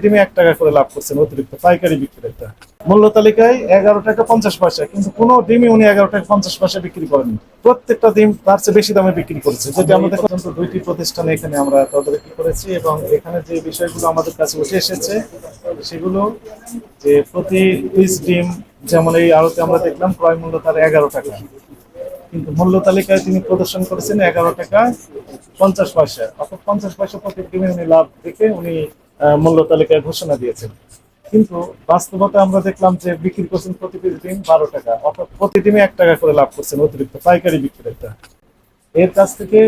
টিমে এক টাকা করে লাভ করছেন, অতিরিক্ত পাইকারি বিক্রেতা। মূল্য তালিকায় এগারো টাকা পঞ্চাশ পয়সা, কিন্তু কোনো ডিমই উনি এগারো টাকা পঞ্চাশ পয়সা বিক্রি করেননি। প্রত্যেকটা ডিম তার চেয়ে বেশি দামে বিক্রি করেছে। যেটা আমাদের দুইটি প্রতিষ্ঠানে এখানে আমরা তদারকি করেছি এবং এখানে যে বিষয়গুলো আমাদের কাছে উঠে এসেছে, সেগুলো যে প্রতি পিস ডিম যেমন এই আড়তে আমরা দেখলাম, ক্রয় মূল্য তার এগারো টাকা। কিন্তু মূল্য তালিকায় তিনি প্রদর্শন করেছেন এগারো টাকা পঞ্চাশ পয়সা। অর্থাৎ পঞ্চাশ পয়সা প্রতি ডিমে উনি লাভ দেখে উনি মূল্য তালিকায় ঘোষণা দিয়েছেন। কিন্তু বাস্তবতা আমরা দেখলাম যে বিক্রি করছেন প্রতি ডিম বারো টাকা। অর্থাৎ প্রতি ডিমে এক টাকা করে লাভ করছেন অতিরিক্ত পাইকারি বিক্রেতা এর কাছ থেকে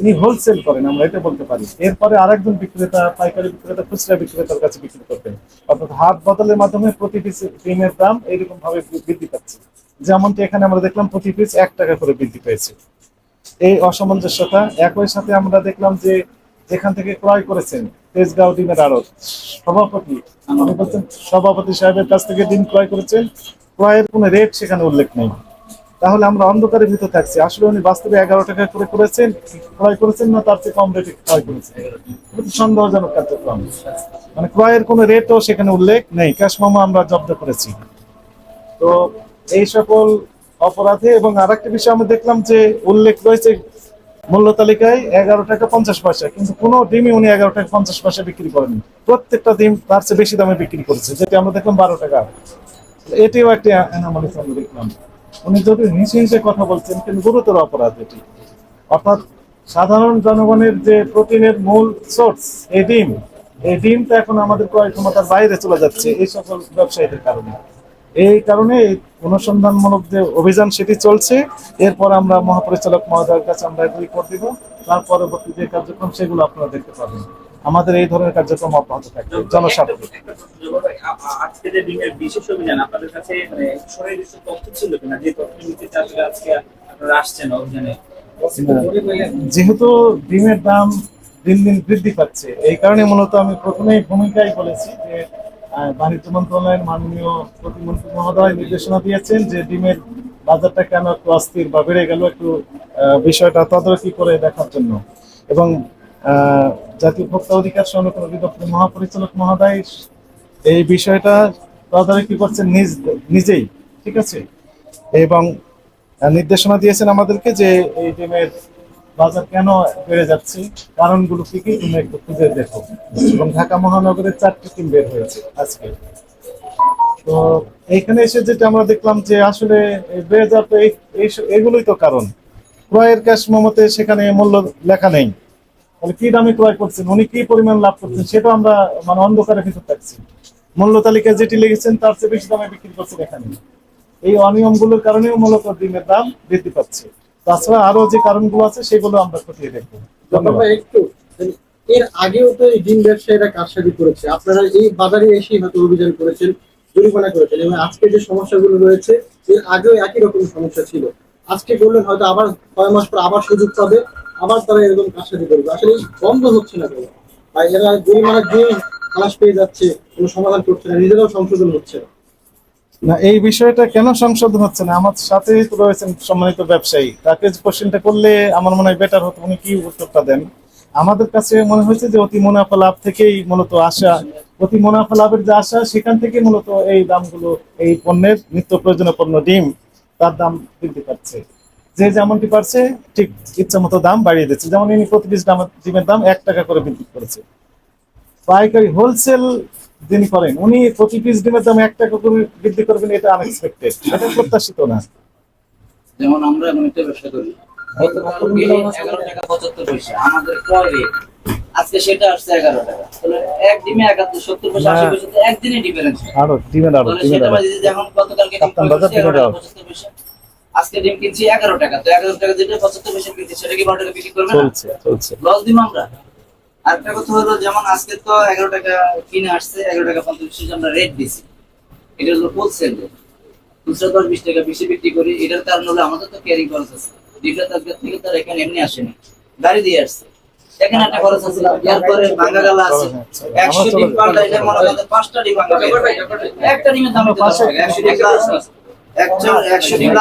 উনি হোলসেল করেন, আমরা এটা বলতে পারি। এরপরে আরেকজন বিক্রেতা, পাইকারি বিক্রেতা, খুচরা বিক্রেতার কাছে বিক্রি করতেন। অর্থাৎ হাত বদলের মাধ্যমে প্রতি পিস ডিমের দাম এইরকম ভাবে বৃদ্ধি পাচ্ছে। যেমনটি এখানে আমরা দেখলাম, প্রতি পিস এক টাকা করে বৃদ্ধি পেয়েছে। এই অসামঞ্জস্যতা, একই সাথে আমরা দেখলাম যে যেখান থেকে ক্রয় করেছেন তেজগাঁও ডিমের আড়ত। সভাপতি আমি বলছেন, সভাপতি সাহেবের কাছ থেকে ডিম ক্রয় করেছেন। ক্রয়ের কোনো রেট সেখানে উল্লেখ নেই। তাহলে আমরা অন্ধকারের ভিতর থাকছি। আসলে উনি বাস্তবে এগারো টাকা করে করেছেন, ক্রয় করেছেন না তার চেয়ে কম রেটে ক্রয় করেছেন? সন্দেহজনক কার্যক্রম। মানে ক্রয়ের কোনো রেটও সেখানে উল্লেখ নেই। ক্যাশ মামা আমরা জব্দ করেছি। তো এই সকল অপরাধে এবং আরেকটা বিষয় আমরা দেখলাম যে উল্লেখ রয়েছে মূল্য তালিকায় এগারো টাকা পঞ্চাশ পয়সা, কিন্তু কোনো ডিমই উনি এগারো টাকা পঞ্চাশ পয়সা বিক্রি করেনি প্রত্যেকটা ডিম তার চেয়ে বেশি দামে বিক্রি করেছে, যেটা আমরা দেখলাম বারো টাকা। এটিও একটি অ্যানোমালিস আমরা দেখলাম। উনি যদি হিংসে হিংসে কথা বলছেন কিন্তু গুরুতর অপরাধ এটি। অর্থাৎ সাধারণ জনগণের যে প্রোটিনের মূল সোর্স এই ডিম এই ডিম তো এখন আমাদের ক্রয় ক্ষমতার বাইরে চলে যাচ্ছে, এই সকল ব্যবসায়ীদের কারণে। এই কারণে অনুসন্ধানমূলক যে অভিযান সেটি চলছে এরপর আমরা মহাপরিচালক মহোদয়ের কাছে আমরা এগুলি করে দিব। তার পরবর্তী যে কার্যক্রম সেগুলো আপনারা দেখতে পাবেন। আমাদের এই ধরনের কার্যক্রম অব্যাহত থাকবে। জনস্বার্থে। আজকে যে ডিমের বিশেষ অভিযান আপনাদের কাছে মানে তথ্য ছিল কিনা? যে তথ্য ভিত্তিতে আজকে আপনারা আসছেন অভিযানে। যেহেতু ডিমের দাম দিন দিন বৃদ্ধি পাচ্ছে এই কারণে মূলত আমি প্রথমেই ভূমিকায় বলেছি যে বাণিজ্য মন্ত্রণালয়ের মাননীয় প্রতিমন্ত্রী মহোদয় নির্দেশনা দিয়েছেন যে ডিমের বাজারটা কেন একটু অস্থির বা বেড়ে গেল একটু বিষয়টা তদারকি করে দেখার জন্য। এবং জাতীয় ভোক্তা অধিকার সংরক্ষণ অধিদপ্তর মহাপরিচালক মহোদয় এই বিষয়টা তদারকি করছেন নিজ, নিজেই, ঠিক আছে? এবং নির্দেশনা দিয়েছেন আমাদেরকে যে এই ডিমের বাজার কেন বেড়ে যাচ্ছে? কারণগুলো কি কি? তুমি একটু খুঁজে দেখো। এবং ঢাকা মহানগরের চারটি টিম বের হয়েছে আজকে। তো এইখানে এসে যেটা আমরা দেখলাম যে আসলে বেড়ে যাওয়ার তো এগুলোই তো কারণ। ক্রয়ের ক্যাশ মমতে সেখানে মূল্য লেখা নেই। তাহলে কি দামে ক্রয় করছেন? উনি কি পরিমাণ লাভ করছেন? সেটা আমরা মানে অন্ধকারের ভিতর থাকছি। মূল্য তালিকায় যেটি লিখেছেন, তার চেয়ে বেশি দামে বিক্রি করছেন এখানে। এই অনিয়মগুলোর কারণেও মূলত ডিমের দাম বৃদ্ধি পাচ্ছে। তাছাড়া আরও যে কারণগুলো আছে সেগুলো আমরা খতিয়ে দেখব। একটু এর আগেও তো এই ডিম ব্যবসায়ীরা কারসাজি করেছে। আপনারা এই বাজারে এসে হয়তো অভিযান করেছেন জরিমানা করেছেন এবং আজকে যে সমস্যাগুলো রয়েছে এর আগেও একই রকম সমস্যা ছিল। আজকে বললেন হয়তো আবার ছয় মাস পর আবার সুযোগ পাবে আবার তারা এরকম কারসাজি করবে। আসলে বন্ধ হচ্ছে না কেন? এরা জরিমানা দিয়ে খালাস পেয়ে যাচ্ছে কোনো সমাধান করছে না নিজেরাও সংশোধন হচ্ছে না। না, এই বিষয়টা কেন সংশোধন হচ্ছে না? আমার সাথে রয়েছেন সম্মানিত ব্যবসায়ী। তাকে কোশ্চেনটা করলে আমার মনে হয় বেটার হতো, উনি কি উত্তরটা দেন? আমাদের কাছে মনে হয়েছে যে অতি মুনাফা লাভ থেকেই মূলত আসা, অতি মুনাফা লাভের যে আশা, সেখান থেকে মূলত এই দামগুলো, এই পণ্যের নিত্য প্রয়োজনীয় পণ্য, ডিম, তার দাম বৃদ্ধি পাচ্ছে। যে যেমনটি পারছে, ঠিক ইচ্ছা মতো দাম বাড়িয়ে দিচ্ছে। যেমন ইনি প্রতি পিস ডিমের দাম এক টাকা করে বৃদ্ধি করেছে। পাইকারি হোলসেল যিনি করেন উনি প্রতি পিস ডিমের দাম এক টাকা করে বৃদ্ধি করবেন এটা আনএক্সপেক্টেড এটা প্রত্যাশিত না। যেমন আমরা এখন একটা ব্যবসা করি এগারো টাকা পঁচাত্তর পয়সা আমাদের ক্রয় আজকে সেটা আসছে এগারো টাকা। তাহলে এক ডিমে একাত্তর সত্তর পয়সা আশি পয়সা একদিনে ডিফারেন্স আরও ডিমের আরও সেটা আরও। বাজে যে এখন গতকালকে ডিম কাপ্তান বাজার কিনছি ডিমের 11 টাকা আড়ত। 75 পয়সা। আজকে ডিম কিনছি এগারো টাকা। তো এগারো টাকা যেটা পঁচাত্তর পয়সা কিনছি সেটা কি বারো টাকা বিক্রি করবে চলছে চলছে। লস আমরা? আরেকটা কথা হলো, যেমন আজকে তো এগারো টাকা কিনে আসছে, এগারো টাকা পঞ্চাশ আমরা রেট দিছি এটা হলো হোলসেল রেট খুচরা দশ, বিশ টাকা বেশি বিক্রি করি, এটার কারণ হলো আমাদের তো ক্যারিং খরচ আছে। ডিফারেন্স আজকের থেকে তার এখানে এমনি আসেনি। গাড়ি দিয়ে আসছে। এখানে একটা খরচ আছে, এরপরে ভাঙ্গা গালা আছে। একশো ডিম পাল্টাইলে মনে করেন পাঁচটা ডিম ভাঙ্গা একটা ডিমের দাম একশো ডিম একশো ডিম